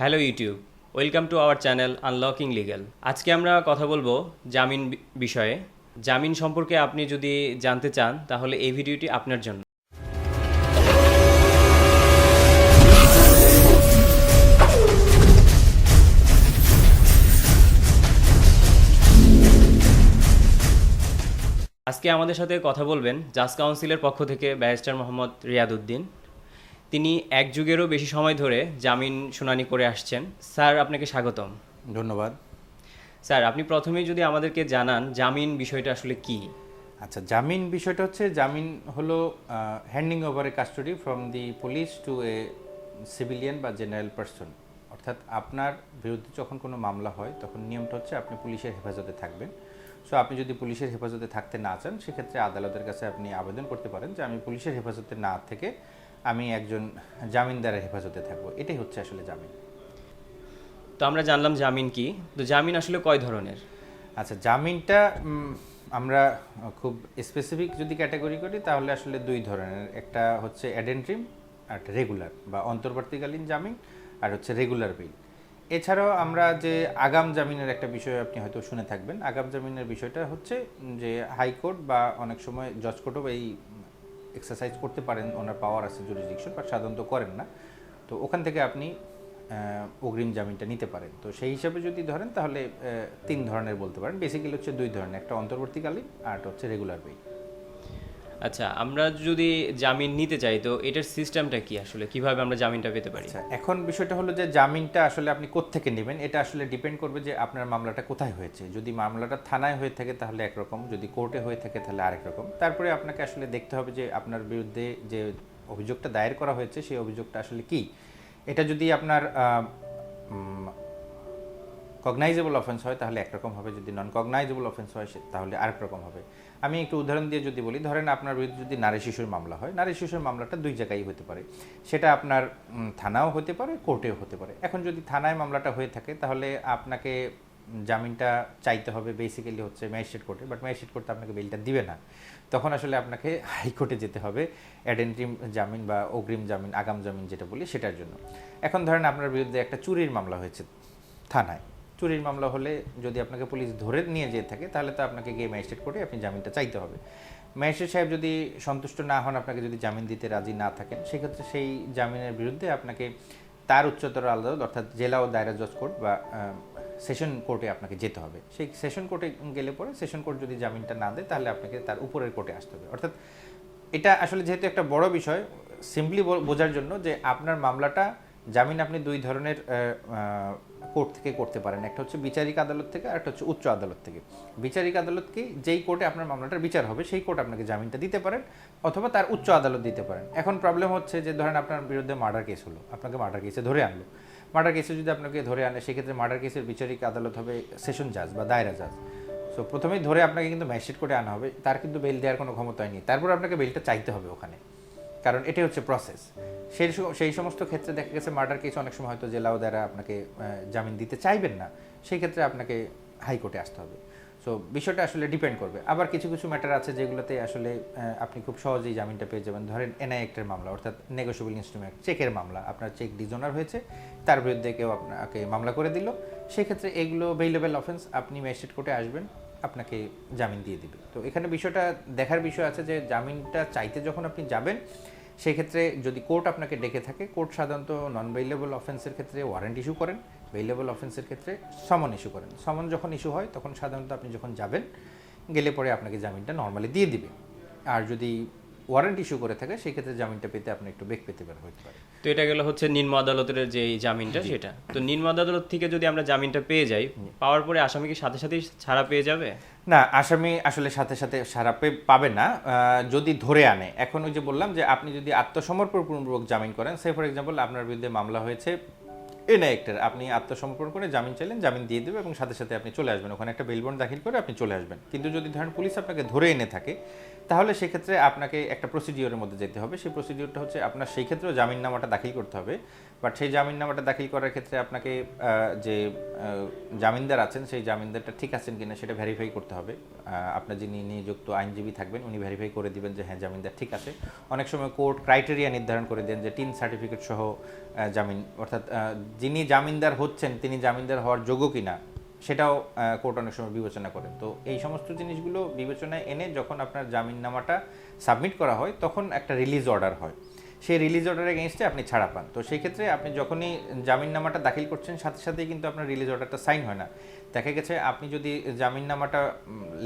Hello YouTube, welcome to our channel unlocking legal আজকে আমরা কথা বলব জামিন বিষয়ে। জামিন সম্পর্কে আপনি যদি জানতে চান, তাহলে এই ভিডিওটি আপনার জন্য। আজকে আমাদের সাথে কথা বলবেন জাজ কাউন্সিলের পক্ষ থেকে ব্যারিস্টার মোহাম্মদ রিয়াদউদ্দিন তিনি এক যুগেরও বেশি সময় ধরে জামিন শুনানি করে আসছেন। স্যার আপনাকে স্বাগতম। ধন্যবাদ। স্যার আপনি প্রথমেই যদি আমাদেরকে জানান জামিন বিষয়টা আসলে কি? আচ্ছা জামিন বিষয়টা হচ্ছে জামিন হলো handing over a custody from the police to a civilian বা জেনারেল পার্সন অর্থাৎ আপনার বিরুদ্ধে যখন কোনো মামলা হয় তখন নিয়মটা হচ্ছে আপনি পুলিশের হেফাজতে থাকবেন। সো আপনি যদি পুলিশের হেফাজতে থাকতে না চান সেক্ষেত্রে আদালতের কাছে আপনি আবেদন করতে পারেন যে আমি পুলিশের হেফাজতে না থেকে আমি একজন জামিনদারের হেফাজতে থাকব। এটাই হচ্ছে আসলে জামিন। তো আমরা জানলাম জামিন কি। তো জামিন আসলে কয় ধরনের? আচ্ছা জামিনটা আমরা খুব স্পেসিফিক যদি ক্যাটাগরি করি তাহলে আসলে দুই ধরনের। একটা হচ্ছে অ্যাডেন্ট্রিম আর রেগুলার বা অন্তর্বর্তীকালীন জামিন আর হচ্ছে রেগুলার বিল এছাড়াও আমরা যে আগাম জামিনের একটা বিষয় আপনি হয়তো শুনে থাকবেন। আগাম জামিনের বিষয়টা হচ্ছে যে হাইকোর্ট বা অনেক সময় জজ কোর্টও এই এক্সারসাইজ করতে পারেন, ওনার পাওয়ার আছে জুরিসডিকশন বাট সাধারণত করেন না। তো ওখান থেকে আপনি অগ্রিম জামিনটা নিতে পারেন। তো সেই হিসাবে যদি ধরেন, তাহলে তিন ধরনের বলতে পারেন। বেসিক্যালি হচ্ছে দুই ধরনের, একটা অন্তর্বর্তীকালীন আর হচ্ছে রেগুলার বেল আচ্ছা আমরা যদি জামিন নিতে চাই, তো এটার সিস্টেমটা কি আসলে? কীভাবে আমরা জামিনটা পেতে পারি? আচ্ছা এখন বিষয়টা হলো যে জামিনটা আসলে আপনি কোত্থেকে নেবেন? এটা আসলে ডিপেন্ড করবে যে আপনার মামলাটা কোথায় হয়েছে। যদি মামলাটা থানায় হয়ে থাকে, তাহলে একরকম। যদি কোর্টে হয়ে থাকে, তাহলে আরেক রকম। তারপরে আপনাকে আসলে দেখতে হবে যে আপনার বিরুদ্ধে যে অভিযোগটা দায়ের করা হয়েছে, সেই অভিযোগটা আসলে কি? এটা যদি আপনার কগনাইজেবল অফেন্স হয়, তাহলে একরকম হবে। যদি নন কগনাইজেবল অফেন্স হয় তাহলে আরেক রকম হবে। আমি একটু উদাহরণ দিয়ে যদি বলি, ধরেন আপনার বিরুদ্ধে যদি নারী শিশুর মামলা হয়, নারী শিশুর মামলাটা দুই জায়গায় হতে পারে। সেটা আপনার থানাও হতে পারে, কোর্টেও হতে পারে। এখন যদি থানায় মামলাটা হয়ে থাকে, তাহলে আপনাকে জামিনটা চাইতে হবে। বেসিক্যালি হচ্ছে ম্যাজিস্ট্রেট কোর্টে বাট ম্যাজিস্ট্রেট কোর্টে আপনাকে বেলটা দিবে না। তখন আসলে আপনাকে হাইকোর্টে যেতে হবে অ্যাডেন্ট্রিম জামিন বা অগ্রিম জামিন, আগাম জামিন যেটা বলি, সেটার জন্য। এখন ধরেন আপনার বিরুদ্ধে একটা চুরির মামলা হয়েছে থানায়। চুরির মামলা হলে যদি আপনাকে পুলিশ ধরে নিয়ে যেয়ে থাকে, তাহলে তো আপনাকে গিয়ে ম্যাজিস্ট্রেট করে আপনি জামিনটা চাইতে হবে। ম্যাজিস্ট্রেট সাহেব যদি সন্তুষ্ট না হন, আপনাকে যদি জামিন দিতে রাজি না থাকেন, সেক্ষেত্রে সেই জামিনের বিরুদ্ধে আপনাকে তার উচ্চতর আদালত, অর্থাৎ জেলা ও দায়রা জজ কোর্ট বা সেশন কোর্টে আপনাকে যেতে হবে। সেই সেশন কোর্টে গেলে পরে সেশন কোর্ট যদি জামিনটা না দেয়, তাহলে আপনাকে তার উপরের কোর্টে আসতে হবে। অর্থাৎ এটা আসলে যেহেতু একটা বড় বিষয় সিম্পলি বোঝার জন্য যে আপনার মামলাটা, জামিন আপনি দুই ধরনের কোর্ট থেকে করতে পারেন। একটা হচ্ছে বিচারিক আদালত থেকে আর একটা হচ্ছে উচ্চ আদালত থেকে। বিচারিক আদালত কি যেই কোর্টে আপনার মামলাটার বিচার হবে, সেই কোর্ট আপনাকে জামিনটা দিতে পারেন অথবা তার উচ্চ আদালত দিতে পারেন। এখন প্রবলেম হচ্ছে যে ধরেন আপনার বিরুদ্ধে মার্ডার কেস হলো, আপনাকে মার্ডার কেসে ধরে আনলো। মার্ডার কেসে যদি আপনাকে ধরে আনে, সেক্ষেত্রে মার্ডার কেসের বিচারিক আদালত হবে সেশন জাজ বা দায়রা জাজ সো প্রথমেই ধরে আপনাকে কিন্তু ম্যাজিস্ট্রেট কোর্টে আনা হবে, তার কিন্তু বেল দেওয়ার কোনো ক্ষমতাই নেই। তারপর আপনাকে বেলটা চাইতে হবে ওখানে। কারণ এটাই হচ্ছে প্রসেস সেই সেই সমস্ত ক্ষেত্রে দেখা গেছে মার্ডার কেস অনেক সময় হয়তো জেলাও দ্বারা আপনাকে জামিন দিতে চাইবেন না। সেই ক্ষেত্রে আপনাকে হাইকোর্টে আসতে হবে। সো বিষয়টা আসলে ডিপেন্ড করবে। আবার কিছু কিছু ম্যাটার আছে যেগুলোতে আসলে আপনি খুব সহজেই জামিনটা পেয়ে যাবেন। ধরেন এনআই অ্যাক্টের মামলা, অর্থাৎ নেগোসিয়েবল ইনস্ট্রুমেন্ট চেকের মামলা। আপনার চেক ডিজোনার হয়েছে, তার বিরুদ্ধে কেউ আপনাকে মামলা করে দিল। সেক্ষেত্রে এগুলো বেইলেবল অফেন্স আপনি ম্যাজিস্ট্রেট কোর্টে আসবেন। আপনাকে জামিন দিয়ে দিবে। তো এখানে বিষয়টা, দেখার বিষয় আছে যে জামিনটা চাইতে যখন আপনি যাবেন সেই ক্ষেত্রে যদি কোর্ট আপনাকে ডেকে থাকে, কোর্ট সাধারণত নন বেইলেবল অফেন্সের ক্ষেত্রে ওয়ারেন্ট ইস্যু করেন বেইলেবল অফেন্সের ক্ষেত্রে সমন ইস্যু করেন। সমন যখন ইস্যু হয়, তখন সাধারণত আপনি যখন যাবেন, গেলে পরে আপনাকে জামিনটা নর্মালি দিয়ে দিবে। আর যদি ওয়ারেন্ট ইস্যু করে থাকে সেই ক্ষেত্রে জামিনটা পেতে আপনি একটু বেগ পেতে পারেন হতে পারে। তো এটা গেল হচ্ছে নিম্ন আদালতের যে জামিনটা সেটা। তো নিম্ন আদালত থেকে যদি আমরা জামিনটা পেয়ে যাই পাওয়ার পরে আসামি কি সাথে সাথেই ছাড়া পেয়ে যাবে? না আসামি আসলে সাথে সাথে সারা পে- পাবে না যদি ধরে আনে। এখন ওই যে বললাম যে আপনি যদি আত্মসমর্পণপূর্বক জামিন করেন সে ফর এক্সাম্পল আপনার বিরুদ্ধে মামলা হয়েছে এনআই অ্যাক্টের আপনি আত্মসমর্পণ করে জামিন চাইলেন জামিন দিয়ে দেবে এবং সাথে সাথে আপনি চলে আসবেন। ওখানে একটা বেলবন্ড দাখিল করে আপনি চলে আসবেন। কিন্তু যদি ধরেন পুলিশ আপনাকে ধরে এনে থাকে তাহলে সেক্ষেত্রে আপনাকে একটা প্রসিডিওরের মধ্যে যেতে হবে। সেই প্রসিডিওরটা হচ্ছে আপনার সেই ক্ষেত্রেও জামিননামাটা দাখিল করতে হবে। বাট সেই জামিননামাটা দাখিল করার ক্ষেত্রে আপনাকে যে জামিনদার আছেন, সেই জামিনদারটা ঠিক আছেন কিনা সেটা ভেরিফাই করতে হবে। আপনার যিনি নিযুক্ত আইনজীবী থাকবেন, উনি ভেরিফাই করে দিবেন যে হ্যাঁ জামিনদার ঠিক আছে। অনেক সময় কোর্ট ক্রাইটেরিয়া নির্ধারণ করে দেন যে টিন সার্টিফিকেট সহ জামিন, অর্থাৎ যিনি জামিনদার হচ্ছেন, তিনি জামিনদার হওয়ার যোগ্য কিনা। সেটাও কোর্ট অনেক সময় বিবেচনা করেন তো এই সমস্ত জিনিসগুলো বিবেচনায় এনে যখন আপনার জামিন নামাটা সাবমিট করা হয়, তখন একটা রিলিজ অর্ডার হয়। সেই রিলিজ অর্ডারের এগেনস্টে আপনি ছাড়া পান। তো সেই ক্ষেত্রে আপনি যখনই জামিননামাটা দাখিল করছেন, সাথে সাথেই কিন্তু আপনার রিলিজ অর্ডারটা সাইন হয় না। দেখা গেছে আপনি যদি জামিননামাটা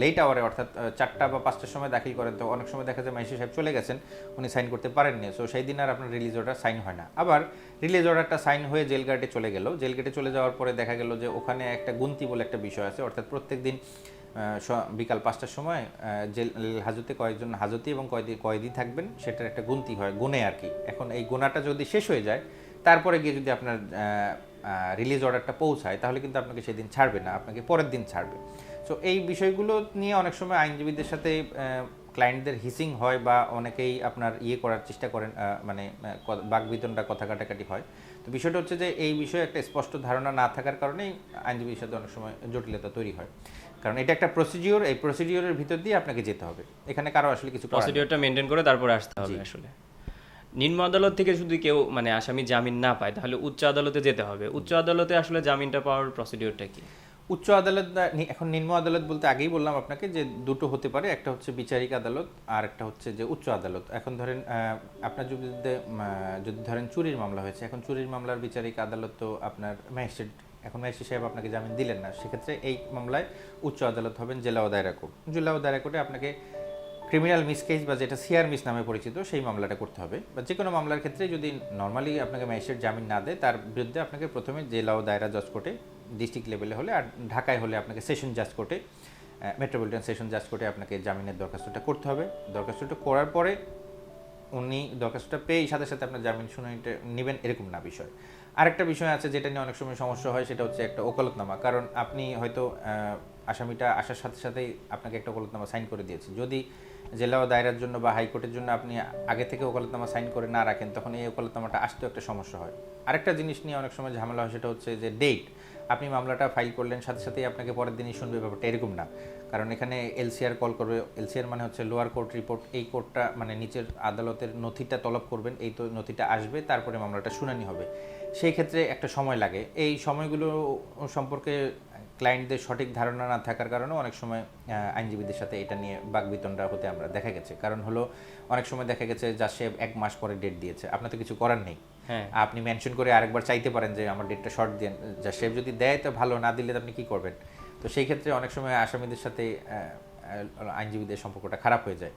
লেট আওয়ারে অর্থাৎ চারটা বা পাঁচটার সময় দাখিল করেন, তো অনেক সময় দেখা যায় মাইসি সাহেব চলে গেছেন, উনি সাইন করতে পারেননি। সো সেই দিন আর আপনার রিলিজ অর্ডার সাইন হয় না। আবার রিলিজ অর্ডারটা সাইন হয়ে জেল গার্ডে চলে গেল। জেল গেটে চলে যাওয়ার পরে দেখা গেল যে ওখানে একটা গুন্তি বলে একটা বিষয় আছে। অর্থাৎ প্রত্যেক দিন বিকাল পাঁচটার সময় জেল, হাজতে কয়েকজন হাজতি এবং কয়েদি কয়েদি থাকবেন, সেটার একটা গুনতি হয়, গুনে আর কি। এখন এই গোনাটা যদি শেষ হয়ে যায়, তারপরে গিয়ে যদি আপনার রিলিজ অর্ডারটা পৌঁছায়, তাহলে কিন্তু আপনাকে সেদিন ছাড়বে না, আপনাকে পরের দিন ছাড়বে। সো এই বিষয়গুলো নিয়ে অনেক সময় আইনজীবীদের সাথে ক্লায়েন্টদের হিসিং হয় বা অনেকেই আপনার ইয়ে করার চেষ্টা করেন মানে বাকবিতনটা কথা কাটাকাটি হয়। তো বিষয়টা হচ্ছে যে এই বিষয়ে একটা স্পষ্ট ধারণা না থাকার কারণেই আইনজীবীর সাথে অনেক সময় জটিলতা তৈরি হয়। কারণ এটা একটা প্রসিডিওর এই প্রসিডিওরের ভিতর দিয়ে আপনাকে যেতে হবে। এখানে কারও আসলে কিছু প্রসিডিওরটা মেনটেন করে তারপরে আসতে হবে আসলে। নিম্ন আদালত থেকে যদি কেউ মানে আসামি জামিন না পায় তাহলে উচ্চ আদালতে যেতে হবে। উচ্চ আদালতে আসলে জামিনটা পাওয়ার প্রসিডিওরটা কি? উচ্চ আদালত এখন নিম্ন আদালত বলতে আগেই বললাম আপনাকে যে দুটো হতে পারে, একটা হচ্ছে বিচারিক আদালত আর একটা হচ্ছে যে উচ্চ আদালত। এখন ধরেন আপনার যদি যদি ধরেন চুরির মামলা হয়েছে, এখন চুরির মামলার বিচারিক আদালত তো আপনার ম্যাজিস্ট্রেট, এখন ম্যাজিস্ট্রেট সাহেব আপনাকে জামিন দিলেন না, সেক্ষেত্রে এই মামলায় উচ্চ আদালত হবেন জেলা ও দায়রা কোর্ট। জেলা ও দায়রা কোর্টে আপনাকে ক্রিমিনাল মিসকেস বা যেটা সিআর মিস নামে পরিচিত, সেই মামলাটা করতে হবে। বা যে কোনো মামলার ক্ষেত্রে যদি নর্মালি আপনাকে ম্যাজিস্ট্রেট জামিন না দেয়, তার বিরুদ্ধে আপনাকে প্রথমে জেলা ও দায়রা জজ কোর্টে ডিস্ট্রিক্ট লেভেলে হলে আর ঢাকায় হলে আপনাকে সেশন জাজ কোর্টে মেট্রোপলিটন সেশন জাজ কোর্টে আপনাকে জামিনের দরখাস্তটা করতে হবে। দরখাস্তটা করার পরে উনি দরখাস্তটা পেয়ে সাথে সাথে আপনার জামিন শুনানিটা নেবেন এরকম না বিষয়। আরেকটা বিষয় আছে যেটা নিয়ে অনেক সময় সমস্যা হয়, সেটা হচ্ছে একটা ওকালতনামা। কারণ আপনি হয়তো আসামিটা আসার সাথে সাথেই আপনাকে একটা ওকালতনামা সাইন করে দিয়েছে। যদি জেলা ও দায়রার জন্য বা হাইকোর্টের জন্য আপনি আগে থেকে ওকালতনামা সাইন করে না রাখেন, তখন এই ওকালতনামাটা আসতেও একটা সমস্যা হয়। আরেকটা জিনিস নিয়ে অনেক সময় ঝামেলা হয়, সেটা হচ্ছে যে ডেট আপনি মামলাটা ফাইল করলেন, সাথে সাথেই আপনাকে পরের দিনই শুনবে ব্যাপারটা। এরকম না। কারণ এখানে এলসিআর কল করবে এলসিআর মানে হচ্ছে লোয়ার কোর্ট রিপোর্ট এই কোর্টটা মানে নিচের আদালতের নথিটা তলব করবেন, এই তো নথিটা আসবে, তারপরে মামলাটা শুনানি হবে। সেই ক্ষেত্রে একটা সময় লাগে। এই সময়গুলো সম্পর্কে ক্লায়েন্টদের সঠিক ধারণা না থাকার কারণে অনেক সময় আইনজীবীদের সাথে এটা নিয়ে বাকবিতণ্ডা হতে আমরা দেখা গেছে। কারণ হলো, অনেক সময় দেখা গেছে যা সে এক মাস পরে ডেট দিয়েছে। আপনার তো কিছু করার নেই। আপনি মেনশন করে আরেকবার চাইতে পারেন যে আমার ডেটটা শর্ট দেন। যা সে যদি দেয় তো ভালো, না দিলে আপনি কি করবেন? তো সেই ক্ষেত্রে অনেক সময় আসামিদের সাথে আইনজীবীদের সম্পর্কটা খারাপ হয়ে যায়।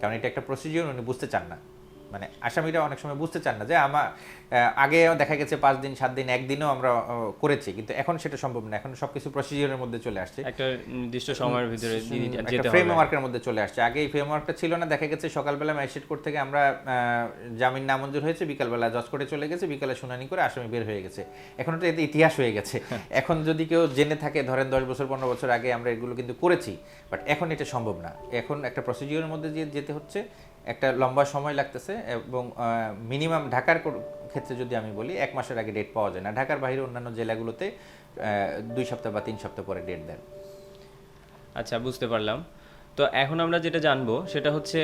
কারণ এটা একটা প্রসিডিওর উনি বুঝতে চান না। মানে আসামিরা অনেক সময় বুঝতে চান না যে আমার আগে দেখা গেছে পাঁচ দিন সাত দিন একদিনও আমরা করেছি। কিন্তু এখন সেটা সম্ভব না। এখন সবকিছু প্রসিডিওরের মধ্যে চলে আসছে। একটা নির্দিষ্ট সময়ের ভিতরে একটা ফ্রেমওয়ার্কের মধ্যে চলে আসছে। আগে এই ফ্রেমওয়ার্কটা ছিল না। দেখা গেছে সকালবেলা ম্যাজিস্ট্রেট কোর্ট থেকে আমরা জামিন নামঞ্জুর হয়েছে। বিকালবেলা জজ কোর্টে চলে গেছে। বিকালে শুনানি করে আসামি বের হয়ে গেছে। এখন তো এতে ইতিহাস হয়ে গেছে। এখন যদি কেউ জেনে থাকে ধরেন দশ বছর পনেরো বছর আগে আমরা এগুলো কিন্তু করেছি। বাট এখন এটা সম্ভব না। এখন একটা প্রসিডিওরের মধ্যে দিয়ে যেতে হচ্ছে। একটা লম্বা সময় লাগতেছে এবং মিনিমাম ঢাকার ক্ষেত্রে যদি আমি বলি, এক মাসের আগে ডেট পাওয়া যায় না। ঢাকার বাইরে অন্যান্য জেলাগুলোতে দুই সপ্তাহ বা তিন সপ্তাহ পরে ডেট দেন। আচ্ছা বুঝতে পারলাম। তো এখন আমরা যেটা জানব, সেটা হচ্ছে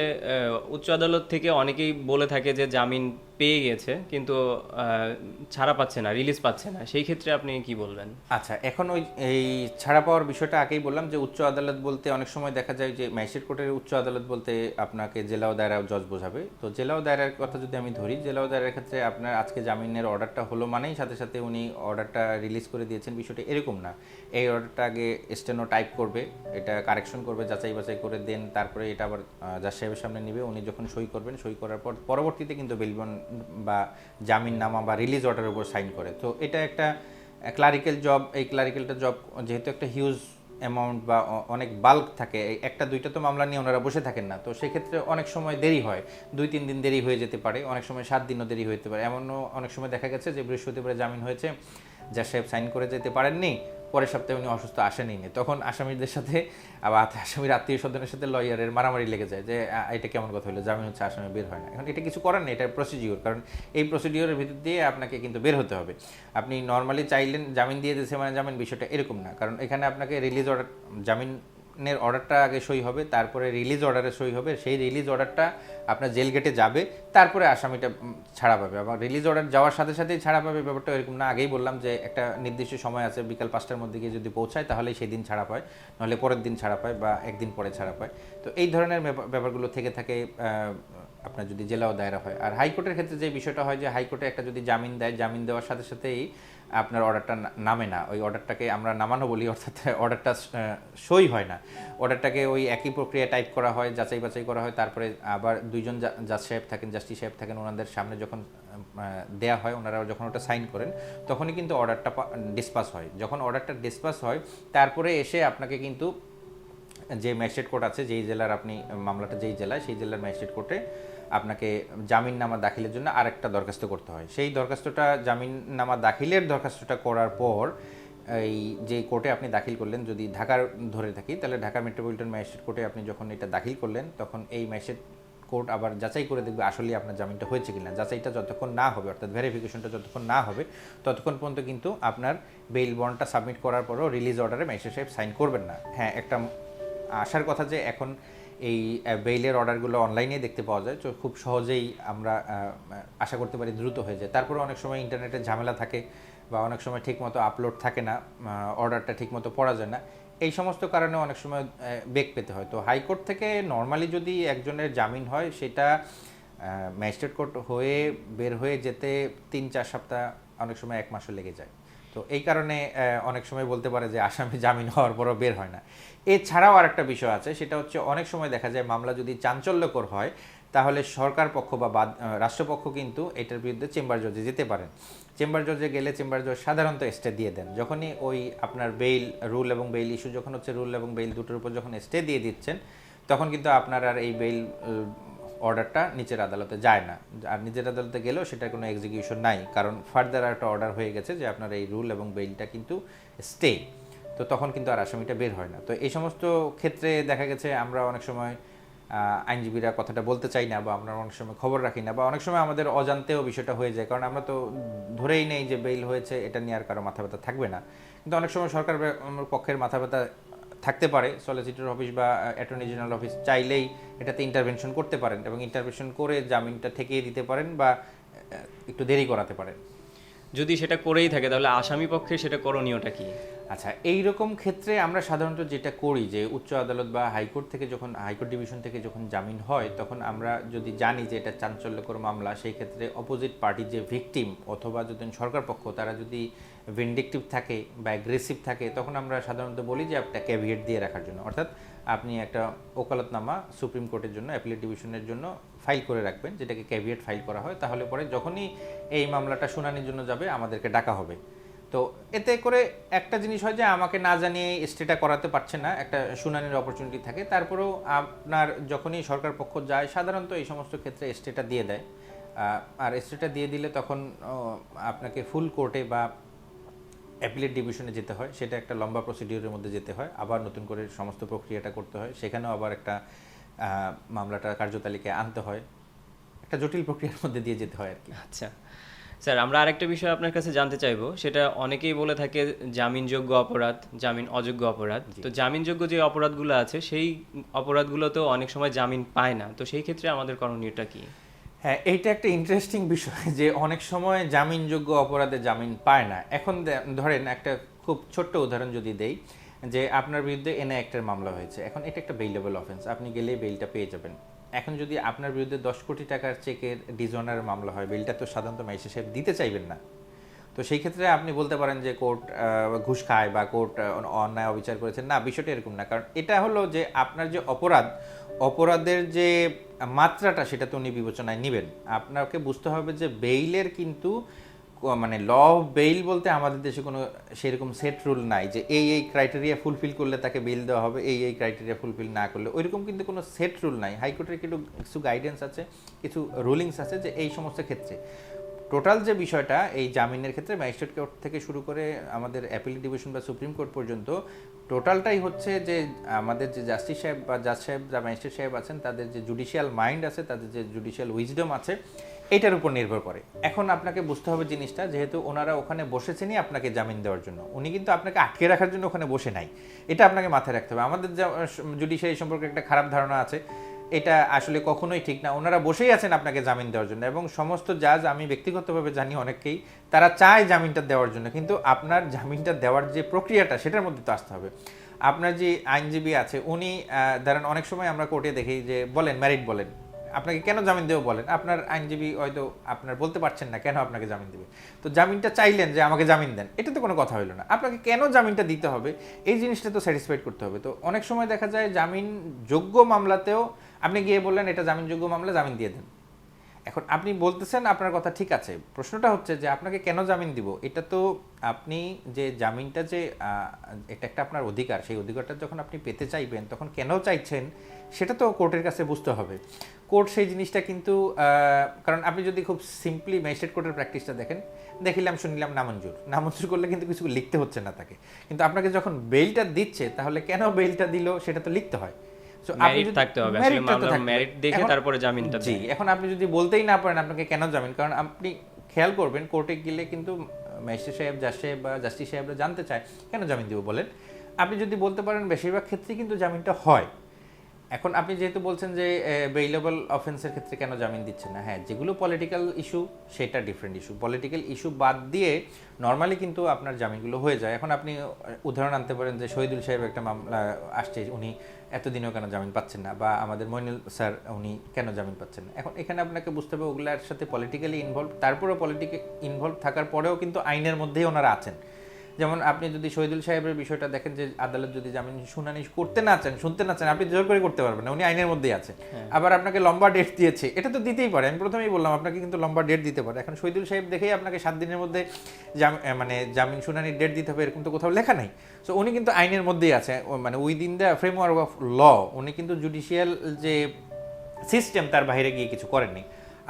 উচ্চ আদালত থেকে অনেকেই বলে থাকে যে জামিন পেয়ে গেছে, কিন্তু ছাড়া পাচ্ছে না রিলিজ পাচ্ছে না। সেই ক্ষেত্রে আপনি কি বলবেন? আচ্ছা এখন ওই, এই ছাড়া পাওয়ার বিষয়টা আগেই বললাম যে, উচ্চ আদালত বলতে অনেক সময় দেখা যায় যে, ম্যাজিস্ট্রেট কোর্টের উচ্চ আদালত বলতে আপনাকে জেলা ও দায়রা জজ বোঝাবে। তো জেলা ও দায়রার কথা যদি আমি ধরি জেলা ও দায়রার ক্ষেত্রে আপনার আজকে জামিনের অর্ডারটা হলো মানেই, সাথে সাথে উনি অর্ডারটা রিলিজ করে দিয়েছেন, বিষয়টা এরকম না। এই অর্ডারটা আগে স্টেনো টাইপ করবে, এটা কারেকশন করবে, যাচাই বাছাই করে দেন, তারপরে এটা আবার জাজ সাহেবের সামনে নিবে, উনি যখন সই করবেন, সই করার পর পরবর্তীতে কিন্তু বেলবন বা জামিন নামা বা রিলিজ অর্ডারের উপর সাইন করে। তো এটা একটা ক্লারিক্যাল জব এই ক্লারিক্যালটা জব যেহেতু একটা হিউজ অ্যামাউন্ট বা অনেক বাল্ক থাকে একটা, দুইটা তো মামলা নিয়ে ওনারা বসে থাকেন না। তো সেক্ষেত্রে অনেক সময় দেরি হয়। দুই, তিন দিন দেরি হয়ে যেতে পারে, অনেক সময় সাত দিনও দেরি হতে পারে। এমনও অনেক সময় দেখা গেছে যে বৃহস্পতিবারে জামিন হয়েছে, যা সাহেব সাইন করে যেতে পারেননি পরের সপ্তাহে উনি অসুস্থ আসেনি। তখন আসামিদের সাথে, আবার আসামির আত্মীয় স্বজনের সাথে লয়ারের মারামারি লেগে যায় যে এটা কেমন কথা হলো? জামিন হচ্ছে, আসামি বের হয় না। এখন এটা কিছু করার নেই, এটা প্রসিডিওর কারণ এই প্রসিডিওরের ভিতর দিয়ে আপনাকে কিন্তু বের হতে হবে। আপনি নর্মালি চাইলেন জামিন দিয়ে দিয়েছে মানে জামিন, বিষয়টা এরকম না। কারণ এখানে আপনাকে রিলিজ অর্ডার জামিনের অর্ডারটা আগে সই হবে, তারপরে রিলিজ অর্ডারে সই হবে, সেই রিলিজ অর্ডারটা আপনার জেল গেটে যাবে, তারপরে আসামিটা ছাড়া পাবে। আবার রিলিজ অর্ডার যাওয়ার সাথে সাথেই ছাড়া পাবে, ব্যাপারটা এরকম না। আগেই বললাম যে একটা নির্দিষ্ট সময় আছে, বিকাল পাঁচটার মধ্যে গিয়ে যদি পৌঁছায়, তাহলেই সেই দিন ছাড়া পায়, নাহলে পরের দিন ছাড়া পায় বা একদিন পরে ছাড়া পায়। তো এই ধরনের ব্যাপার- ব্যাপারগুলো থেকে থাকে আপনার যদি জেলাও দায়রা হয়। আর হাইকোর্টের ক্ষেত্রে যে বিষয়টা হয় যে, হাইকোর্টে একটা যদি জামিন দেয়, জামিন দেওয়ার সাথে সাথেই আপনার অর্ডারটা নামে না। ওই অর্ডারটাকে আমরা নামানো বলি, অর্থাৎ অর্ডারটা সই হয় না। অর্ডারটাকে ওই একই প্রক্রিয়া টাইপ করা হয়, যাচাই বাছাই করা হয়, তারপরে আবার দুইজন জাজ সাহেব থাকেন, জাস্টিস সাহেব থাকেন, ওনাদের সামনে যখন দেয়া হয়, ওনারা যখন ওটা সাইন করেন, তখনই কিন্তু অর্ডারটা ডিসপাস হয়। যখন অর্ডারটা ডিসপাস হয়, তারপরে এসে আপনাকে কিন্তু যে ম্যাজিস্ট্রেট কোর্ট আছে, যেই জেলার আপনি, মামলাটা যেই জেলায়, সেই জেলার ম্যাজিস্ট্রেট কোর্টে আপনাকে জামিননামা দাখিলের জন্য আরেকটা দরখাস্ত করতে হয়। সেই দরখাস্তটা, জামিননামা দাখিলের দরখাস্তটা করার পর, এই যে কোর্টে আপনি দাখিল করলেন, যদি ঢাকার ধরে থাকি, তাহলে ঢাকা মেট্রোপলিটন ম্যাজিস্ট্রেট কোর্টে আপনি যখন এটা দাখিল করলেন, তখন এই ম্যাজিস্ট্রেট কোর্ট আবার যাচাই করে দেখবে আসলে আপনার জামিনটা হয়েছে কিনা। যাচাইটা যতক্ষণ না হবে, অর্থাৎ ভেরিফিকেশনটা যতক্ষণ না হবে, ততক্ষণ পর্যন্ত কিন্তু আপনার বেইল বন্ডটা সাবমিট করার পরও রিলিজ অর্ডারে ম্যাজিস্ট্রেট সাইন করবেন না। হ্যাঁ একটা আসার কথা যে এখন এই বেইলের অর্ডারগুলো অনলাইনে দেখতে পাওয়া যায়, তো খুব সহজেই আমরা আশা করতে পারি দ্রুত হয়ে যায়। তারপরে অনেক সময় ইন্টারনেটের ঝামেলা থাকে বা অনেক সময় ঠিকমতো আপলোড থাকে না অর্ডারটা ঠিকমতো পড়া যায় না। এই সমস্ত কারণে অনেক সময় বেগ পেতে হয়। তো হাইকোর্ট থেকে নর্মালি যদি একজনের জামিন হয়, সেটা ম্যাজিস্ট্রেট কোর্ট হয়ে বের হয়ে যেতে তিন, চার সপ্তাহ, অনেক সময় এক মাসও লেগে যায়। তো এই কারণে অনেক সময় বলতে পারে যে আসামি জামিন হওয়ার পরও বের হয় না। এছাড়াও আরেকটা বিষয় আছে, সেটা হচ্ছে অনেক সময় দেখা যায় মামলা যদি চাঞ্চল্যকর হয়, তাহলে সরকার পক্ষ বা রাষ্ট্রপক্ষ কিন্তু এটার বিরুদ্ধে চেম্বার জজে যেতে পারেন। চেম্বার জজে গেলে চেম্বার জজ সাধারণত স্টে দিয়ে দেন। যখনই ওই আপনার বেইল রুল এবং বেইল ইস্যু যখন হচ্ছে রুল এবং বেইল দুটোর উপর যখন স্টে দিয়ে দিচ্ছেন, তখন কিন্তু আপনার আর এই বেইল অর্ডারটা নিচের আদালতে যায় না। আর নিচের আদালতে গেলেও সেটার কোনো এক্সিকিউশন নাই। কারণ ফার্দার একটা অর্ডার হয়ে গেছে যে আপনার এই রুল এবং বেইলটা কিন্তু স্টে তো তখন কিন্তু আর আসামিটা বের হয় না। তো এই সমস্ত ক্ষেত্রে দেখা গেছে আমরা অনেক সময় আইনজীবীরা কথাটা বলতে চাই না বা আমরা অনেক সময় খবর রাখি না বা অনেক সময় আমাদের অজান্তেও বিষয়টা হয়ে যায়। কারণ আমরা তো ধরেই নেই যে বেইল হয়েছে, এটা নিয়ে আর কারও মাথা ব্যথা থাকবে না। কিন্তু অনেক সময় সরকার পক্ষের মাথা ব্যথা থাকতে পারে সলিসিটর অফিস বা অ্যাটর্নি জেনারেল অফিস চাইলেই এটাতে ইন্টারভেনশন করতে পারেন এবং ইন্টারভেনশন করে জামিনটা থেকে দিতে পারেন বা একটু দেরি করাতে পারেন। যদি সেটা করেই থাকে, তাহলে আসামি পক্ষে সেটা করণীয়টা কি? আচ্ছা এই রকম ক্ষেত্রে আমরা সাধারণত যেটা করি যে উচ্চ আদালত বা হাইকোর্ট থেকে যখন, হাইকোর্ট ডিভিশন থেকে যখন জামিন হয়, তখন আমরা যদি জানি যে এটা চাঞ্চল্যকর মামলা, সেই ক্ষেত্রে অপোজিট পার্টি যে ভিকটিম অথবা যদি সরকার পক্ষ তারা যদি ভিন্ডিকটিভ থাকে বা অ্যাগ্রেসিভ থাকে, তখন আমরা সাধারণত বলি যে একটা ক্যাভিয়েট দিয়ে রাখার জন্য। অর্থাৎ আপনি একটা ওকালতনামা সুপ্রিম কোর্টের জন্য অ্যাপিলেট ডিভিশনের জন্য ফাইল করে রাখবেন, যেটাকে ক্যাভিয়েট ফাইল করা হয়। তাহলে পরে যখনই এই মামলাটা শুনানির জন্য যাবে, আমাদেরকে ডাকা হবে। তো এতে করে একটা জিনিস হয় যে আমাকে না জানিয়ে স্টেটা করাতে পারছে না, একটা শুনানির অপরচুনিটি থাকে। তারপরেও আপনার যখনই সরকার পক্ষ যায়, সাধারণত এই সমস্ত ক্ষেত্রে স্টেটা দিয়ে দেয়। আর স্টেটা দিয়ে দিলে তখন আপনাকে ফুল কোর্টে বা অ্যাপিলেট ডিভিশনে যেতে হয়। সেটা একটা লম্বা প্রসিডিউরের মধ্যে যেতে হয়। আবার নতুন করে সমস্ত প্রক্রিয়াটা করতে হয়। সেখানেও আবার একটা মামলাটা কার্যতালিকায় আনতে হয়। একটা জটিল প্রক্রিয়ার মধ্যে দিয়ে যেতে হয় আর কি। আচ্ছা। স্যার আমরা আরেকটা বিষয় আপনার কাছে জানতে চাইব। সেটা অনেকেই বলে থাকে জামিনযোগ্য অপরাধ জামিন অযোগ্য অপরাধ তো জামিনযোগ্য যে অপরাধগুলো আছে সেই অপরাধগুলোতেও অনেক সময় জামিন পায় না। তো সেই ক্ষেত্রে আমাদের করণীয়টা কি? হ্যাঁ এইটা একটা ইন্টারেস্টিং বিষয় যে অনেক সময় জামিনযোগ্য অপরাধে জামিন পায় না। এখন ধরেন একটা খুব ছোট্ট উদাহরণ যদি দেই যে আপনার বিরুদ্ধে এনে একটার মামলা হয়েছে। এখন এটা একটা বেইলেবল অফেন্স আপনি গেলেই বেইলটা পেয়ে যাবেন। এখন যদি আপনার বিরুদ্ধে দশ কোটি টাকার চেকের ডিজনার মামলা হয় বেইলটা তো সাধারণত ম্যাজিস্ট্রেট সাহেব দিতে চাইবেন না। তো সেই ক্ষেত্রে আপনি বলতে পারেন যে কোর্ট ঘুষ খায় বা কোর্ট অন্যায় অবিচার করেছেন। না, বিষয়টা এরকম না। কারণ এটা হলো যে আপনার যে অপরাধ, অপরাধের যে মাত্রাটা, সেটা তো উনি বিবেচনায় নেবেন। আপনাকে বুঝতে হবে যে বেইলের কিন্তু মানে ল অফ বেইল বলতে আমাদের দেশে কোনো সেরকম সেট রুল নাই যে এই এই ক্রাইটেরিয়া ফুলফিল করলে তাকে বেইল দেওয়া হবে, এই এই ক্রাইটেরিয়া ফুলফিল না করলে। ওইরকম কিন্তু কোনো সেট রুল নাই। হাইকোর্টের কিন্তু কিছু গাইডেন্স আছে, কিছু রুলিংস আছে যে এই সমস্ত ক্ষেত্রে। টোটাল যে বিষয়টা, এই জামিনের ক্ষেত্রে ম্যাজিস্ট্রেট কোর্ট থেকে শুরু করে আমাদের অ্যাপিল ডিভিশন বা সুপ্রিম কোর্ট পর্যন্ত টোটালটাই হচ্ছে যে আমাদের যে জাস্টিস সাহেব বা জাজ সাহেব বা ম্যাজিস্ট্রেট সাহেব আছেন, তাদের যে জুডিশিয়াল মাইন্ড আছে, তাদের যে জুডিশিয়াল উইজডম আছে এটার উপর নির্ভর করে। এখন আপনাকে বুঝতে হবে জিনিসটা, যেহেতু ওনারা ওখানে বসেছেনই আপনাকে জামিন দেওয়ার জন্য। উনি কিন্তু আপনাকে আটকে রাখার জন্য ওখানে বসে নাই। এটা আপনাকে মাথায় রাখতে হবে। আমাদের জুডিশিয়ারি সম্পর্কে একটা খারাপ ধারণা আছে। এটা আসলে কখনোই ঠিক না। ওনারা বসেই আছেন আপনাকে জামিন দেওয়ার জন্য এবং সমস্ত জাজ আমি ব্যক্তিগতভাবে জানি অনেককেই, তারা চায় জামিনটা দেওয়ার জন্য। কিন্তু আপনার জামিনটা দেওয়ার যে প্রক্রিয়াটা, সেটার মধ্যে তো আসতে হবে। আপনার যে আইনজীবী আছে, উনি ধরেন অনেক সময় আমরা কোর্টে দেখি যে বলেন ম্যারিট বলেন। আপনাকে কেন জামিন দেবে বলেন? আপনার আইনজীবী হয়তো আপনার বলতে পারছেন না কেন আপনাকে জামিন দেবে। তো জামিনটা চাইলেন যে আমাকে জামিন দেন এটা তো কোনো কথা হইল না। আপনাকে কেন জামিনটা দিতে হবে? এই জিনিসটা তো স্যাটিসফাইড করতে হবে। তো অনেক সময় দেখা যায় জামিন যোগ্য মামলাতেও আপনি গিয়ে বললেন, এটা জামিনযোগ্য মামলা, জামিন দিয়ে দেন। এখন আপনি বলতেছেন আপনার কথা ঠিক আছে। প্রশ্নটা হচ্ছে যে আপনাকে কেন জামিন দিব? এটা তো আপনি যে জামিনটা যে এটা একটা আপনার অধিকার। সেই অধিকারটা যখন আপনি পেতে চাইবেন, তখন কেন চাইছেন, সেটা তো কোর্টের কাছে বুঝতে হবে। কোর্ট সেই জিনিসটা কিন্তু কারণ আপনি যদি খুব সিম্পলি ম্যাজিস্ট্রেট কোর্টের প্র্যাকটিসটা দেখেন, দেখিলাম, শুনিলাম নামঞ্জুর। নামঞ্জুর করলে কিন্তু কিছু লিখতে হচ্ছে না তাকে। কিন্তু আপনাকে যখন বেলটা দিচ্ছে, তাহলে কেন বেলটা দিল, সেটা তো লিখতে হয়। থাকতে হবে। আসলে মামলার দেখে এখন- তারপরে জামিনটা জি এখন আপনি যদি বলতেই না পারেন আপনাকে কেন জামিন? কারণ আপনি খেয়াল করবেন কোর্টে গেলে কিন্তু ম্যাজিস্ট্রেট সাহেব জাজ সাহেব বা জাস্টিস সাহেবরা জানতে চায় কেন জামিন দিব বলেন? আপনি যদি বলতে পারেন বেশিরভাগ ক্ষেত্রেই কিন্তু জামিনটা হয়। এখন আপনি যেহেতু বলছেন যে বেইলেবল অফেন্সের ক্ষেত্রে কেন জামিন দিচ্ছেন না? হ্যাঁ যেগুলো পলিটিক্যাল ইস্যু সেটা ডিফারেন্ট ইস্যু পলিটিক্যাল ইস্যু বাদ দিয়ে নর্মালি কিন্তু আপনার জামিনগুলো হয়ে যায়। এখন আপনি উদাহরণ আনতে পারেন যে শহীদুল সাহেব একটা মামলা আসছে উনি এতদিনেও কেন জামিন পাচ্ছেন না? বা আমাদের মইনুল স্যার, উনি কেন জামিন পাচ্ছেন না? এখন এখানে আপনাকে বুঝতে হবে, ওগুলার সাথে পলিটিক্যালি ইনভলভ তারপরেও পলিটিক্যাল ইনভলভ থাকার পরেও কিন্তু আইনের মধ্যেই ওনারা আছেন। যেমন আপনি যদি শহীদুল সাহেবের বিষয়টা দেখেন যে আদালত যদি জামিন শুনানি করতে না চান শুনতে না চান আপনি জোর করে করতে পারবেন না উনি আইনের মধ্যেই আছে। আবার আপনাকে লম্বা ডেট দিয়েছে এটা তো দিতেই পারে আমি প্রথমেই বললাম আপনাকে কিন্তু লম্বা ডেট দিতে পারে। এখন শহীদুল সাহেব দেখেই আপনাকে সাত দিনের মধ্যে মানে জামিন শুনানির ডেট দিতে হবে এরকম তো কোথাও লেখা নাই। সো উনি কিন্তু আইনের মধ্যেই আছে মানে within the framework of law উনি কিন্তু জুডিশিয়াল যে সিস্টেম তার বাইরে গিয়ে কিছু করেননি।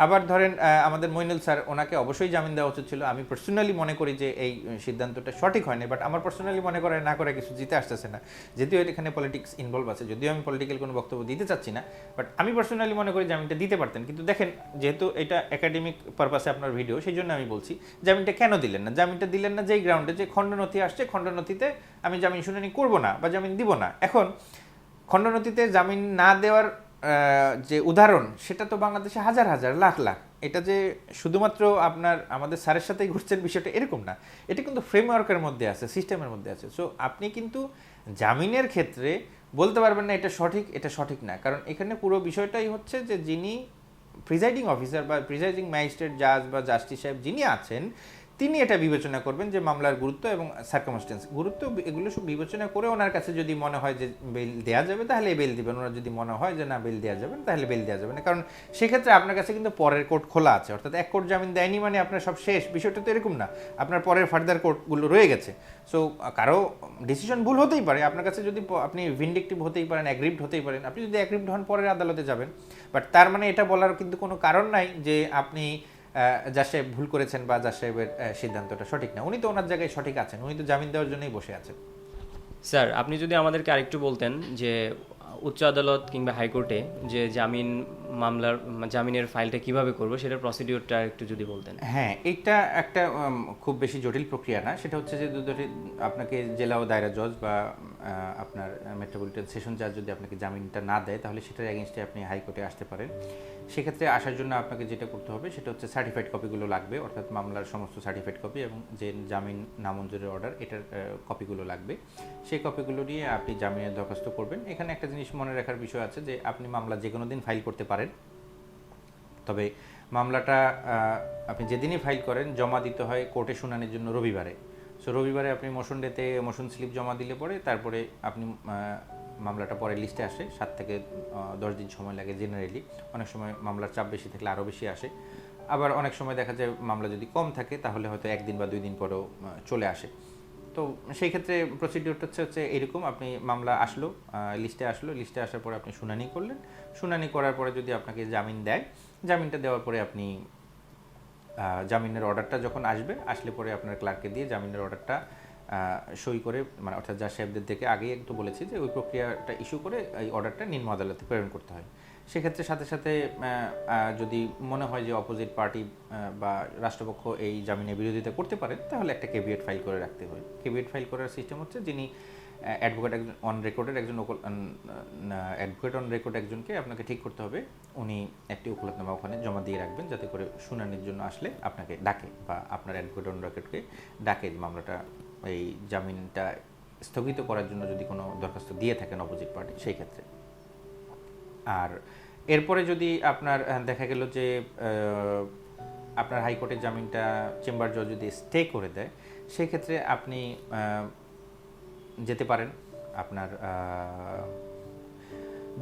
আবার ধরেন আমাদের মইনুল স্যার ওনাকে অবশ্যই জামিন দেওয়া উচিত ছিল। আমি পার্সোনালি মনে করি যে এই সিদ্ধান্তটা সঠিক হয়নি বাট আমার পার্সোনালি মনে করে না করে কিছু জিতে আসতেছে না। যদিও এখানে পলিটিক্স ইনভলভ আছে, যদিও আমি পলিটিক্যাল কোনো বক্তব্য দিতে চাচ্ছি না বাট আমি পার্সোনালি মনে করি জামিনটা দিতে পারতেন। কিন্তু দেখেন, যেহেতু এটা একাডেমিক পারপাসে আপনার ভিডিও সেই জন্য আমি বলছি, জামিনটা কেন দিলেন না? জামিনটা দিলেন না যেই গ্রাউন্ডে যে খণ্ডনথি আসছে, খণ্ডনথিতে আমি জামিন শুনানি করব না বা জামিন দিব না। এখন খণ্ডনথিতে জামিন না দেওয়ার যে উদাহরণ, সেটা তো বাংলাদেশে হাজার হাজার, লাখ লাখ। এটা যে শুধুমাত্র আপনার, আমাদের স্যারের সাথেই ঘুরছেন বিষয়টা এরকম না। এটা কিন্তু ফ্রেমওয়ার্কের মধ্যে আছে সিস্টেমের মধ্যে আছে। সো আপনি কিন্তু জামিনের ক্ষেত্রে বলতে পারবেন না এটা সঠিক এটা সঠিক না। কারণ এখানে পুরো বিষয়টাই হচ্ছে যে, যিনি প্রিজাইডিং অফিসার বা প্রিজাইডিং ম্যাজিস্ট্রেট জাজ বা জাস্টিস সাহেব যিনি আছেন তিনি এটা বিবেচনা করবেন যে মামলার গুরুত্ব এবং সার্কামস্টেন্স গুরুত্ব এগুলো সব বিবেচনা করে ওনার কাছে যদি মনে হয় যে বেল দেওয়া যাবে, তাহলে বেল দিবেন। ওনার যদি মনে হয় যে না বেল দেওয়া যাবে তাহলে বেল দেওয়া যাবে না। কারণ সেক্ষেত্রে আপনার কাছে কিন্তু পরের কোর্ট খোলা আছে। অর্থাৎ এক কোর্ট জামিন দেয়নি মানে আপনার সব শেষ। বিষয়টা তো এরকম না। আপনার পরের ফার্দার কোর্টগুলো রয়ে গেছে। সো কারও ডিসিশন ভুল হতেই পারে। আপনার কাছে যদি আপনি ভিন্ডিকটিভ হতেই পারেন অ্যাগ্রিভড হতেই পারেন, আপনি যদি অ্যাগ্রিভড হন, পরের আদালতে যাবেন। বাট তার মানে এটা বলার কিন্তু কোনো কারণ নাই যে আপনি যা সাহেব ভুল করেছেন বা যা সাহেবের সিদ্ধান্তটা সঠিক না। উনি তো ওনার জায়গায় সঠিক আছেন। উনি তো জামিন দেওয়ার জন্যই বসে আছেন। স্যার আপনি যদি আমাদেরকে আরেকটু বলতেন যে উচ্চ আদালত কিংবা হাইকোর্টে যে জামিন মামলার জামিনের ফাইলটা কীভাবে করব সেটার প্রসিডিওরটা একটু যদি বলতেন। হ্যাঁ এটা একটা খুব বেশি জটিল প্রক্রিয়া না। সেটা হচ্ছে যে দুটো আপনাকে জেলা ও দায়রা জজ বা আপনার মেট্রোপলিটন সেশন জাজ যদি আপনাকে জামিনটা না দেয়, তাহলে সেটার এগেনস্টে আপনি হাইকোর্টে আসতে পারেন। সেক্ষেত্রে আসার জন্য আপনাকে যেটা করতে হবে, সেটা হচ্ছে সার্টিফাইড কপিগুলো লাগবে, অর্থাৎ মামলার সমস্ত সার্টিফাইড কপি এবং যে জামিন নামঞ্জুরের অর্ডার এটার কপিগুলো লাগবে। সেই কপিগুলো নিয়ে আপনি জামিনের দরখাস্ত করবেন। এখানে একটা জিনিস মনে রাখার বিষয় আছে যে, আপনি মামলা যে কোনো দিন ফাইল করতে পারেন। তবে মামলাটা আপনি যেদিনই ফাইল করেন, জমা দিতে হয় কোর্টে শুনানির জন্য রবিবারে। সো রবিবারে আপনি মোশন ডেতে মোশন স্লিপ জমা দিলে পরে তারপরে আপনি মামলাটা পরে লিস্টে আসে। সাত থেকে দশ দিন সময় লাগে জেনারেলি অনেক সময় মামলার চাপ বেশি থাকলে আরও বেশি আসে। আবার অনেক সময় দেখা যায় মামলা যদি কম থাকে তাহলে হয়তো একদিন বা দুই দিন পরেও চলে আসে। তো সেই ক্ষেত্রে প্রসিডিওরটা হচ্ছে হচ্ছে এরকম। আপনি মামলা আসলো লিস্টে আসলো। লিস্টে আসার পরে আপনি শুনানি করলেন। শুনানি করার পরে যদি আপনাকে জামিন দেয়, জামিনটা দেওয়ার পরে আপনি জামিনের অর্ডারটা যখন আসবে, আসলে পরে আপনার ক্লার্ককে দিয়ে জামিনের অর্ডারটা সই করে মানে অর্থাৎ জাজ সাহেবদের থেকে আগেই একটু বলেছি যে ওই প্রক্রিয়াটা ইস্যু করে এই অর্ডারটা নিম্ন আদালতে প্রেরণ করতে হয়। সেক্ষেত্রে সাথে সাথে যদি মনে হয় যে অপোজিট পার্টি বা রাষ্ট্রপক্ষ এই জামিনের বিরোধিতা করতে পারে, তাহলে একটা কেভিয়েট ফাইল করে রাখতে হয়। কেভিয়েট ফাইল করার সিস্টেম হচ্ছে যিনি অ্যাডভোকেট একজন অন রেকর্ডের একজন অ্যাডভোকেট অন রেকর্ড একজনকে আপনাকে ঠিক করতে হবে। উনি একটি ওকালতনামা ওখানে জমা দিয়ে রাখবেন যাতে করে শুনানির জন্য আসলে আপনাকে ডাকে বা আপনার অ্যাডভোকেট অন রেকর্ডকে ডাকে মামলাটা এই জামিনটা স্থগিত করার জন্য যদি কোনো দরখাস্ত দিয়ে থাকেন অপোজিট পার্টি সেই ক্ষেত্রে। আর এরপরে যদি আপনার দেখা গেল যে আপনার হাইকোর্টের জামিনটা চেম্বার জজ যদি স্টে করে দেয় সেক্ষেত্রে আপনি যেতে পারেন। আপনার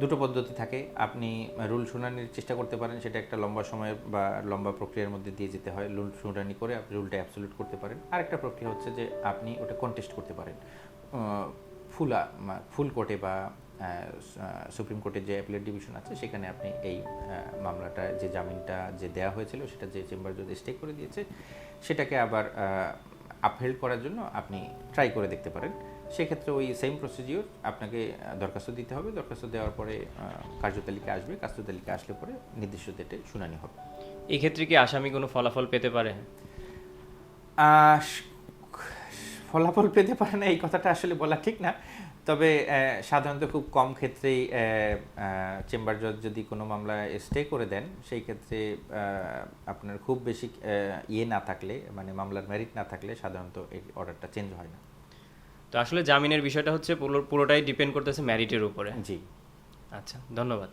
দুটো পদ্ধতি থাকে। আপনি রুল শুনানির চেষ্টা করতে পারেন, সেটা একটা লম্বা সময় বা লম্বা প্রক্রিয়ার মধ্যে দিয়ে যেতে হয়। রুল শুনানি করে আপনি রুলটা অ্যাবসলিউট করতে পারেন। আরেকটা প্রক্রিয়া হচ্ছে যে আপনি ওটা কন্টেস্ট করতে পারেন। ফুলা ফুল কোর্টে বা সুপ্রিম কোর্টের যে অ্যাপিলেট ডিভিশন আছে, সেখানে আপনি এই মামলাটা, যে জামিনটা যে দেওয়া হয়েছিল, সেটা যে চেম্বার যদি স্টে করে দিয়েছে, সেটাকে আবার আপহেল্ড করার জন্য আপনি ট্রাই করে দেখতে পারেন। সেক্ষেত্রে ওই সেম প্রসিডিওর আপনাকে দরখাস্ত দিতে হবে। দরখাস্ত দেওয়ার পরে কার্যতালিকা আসবে। কার্যতালিকা আসলে পরে নির্দিষ্ট ডেটে শুনানি হবে। এক্ষেত্রে কি আসামি কোনো ফলাফল পেতে পারে? ফলাফল পেতে পারে না এই কথাটা আসলে বলা ঠিক না। তবে সাধারণত খুব কম ক্ষেত্রেই চেম্বার জজ যদি কোনো মামলা স্টে করে দেন সেই ক্ষেত্রে আপনার খুব বেশি ইয়ে না থাকলে মানে মামলার মেরিট না থাকলে সাধারণত এই অর্ডারটা চেঞ্জ হয় না। তো আসলে জামিনের বিষয়টা হচ্ছে পুরো- পুরোটাই ডিপেন্ড করতেছে ম্যারিটের উপরে। জি। আচ্ছা ধন্যবাদ।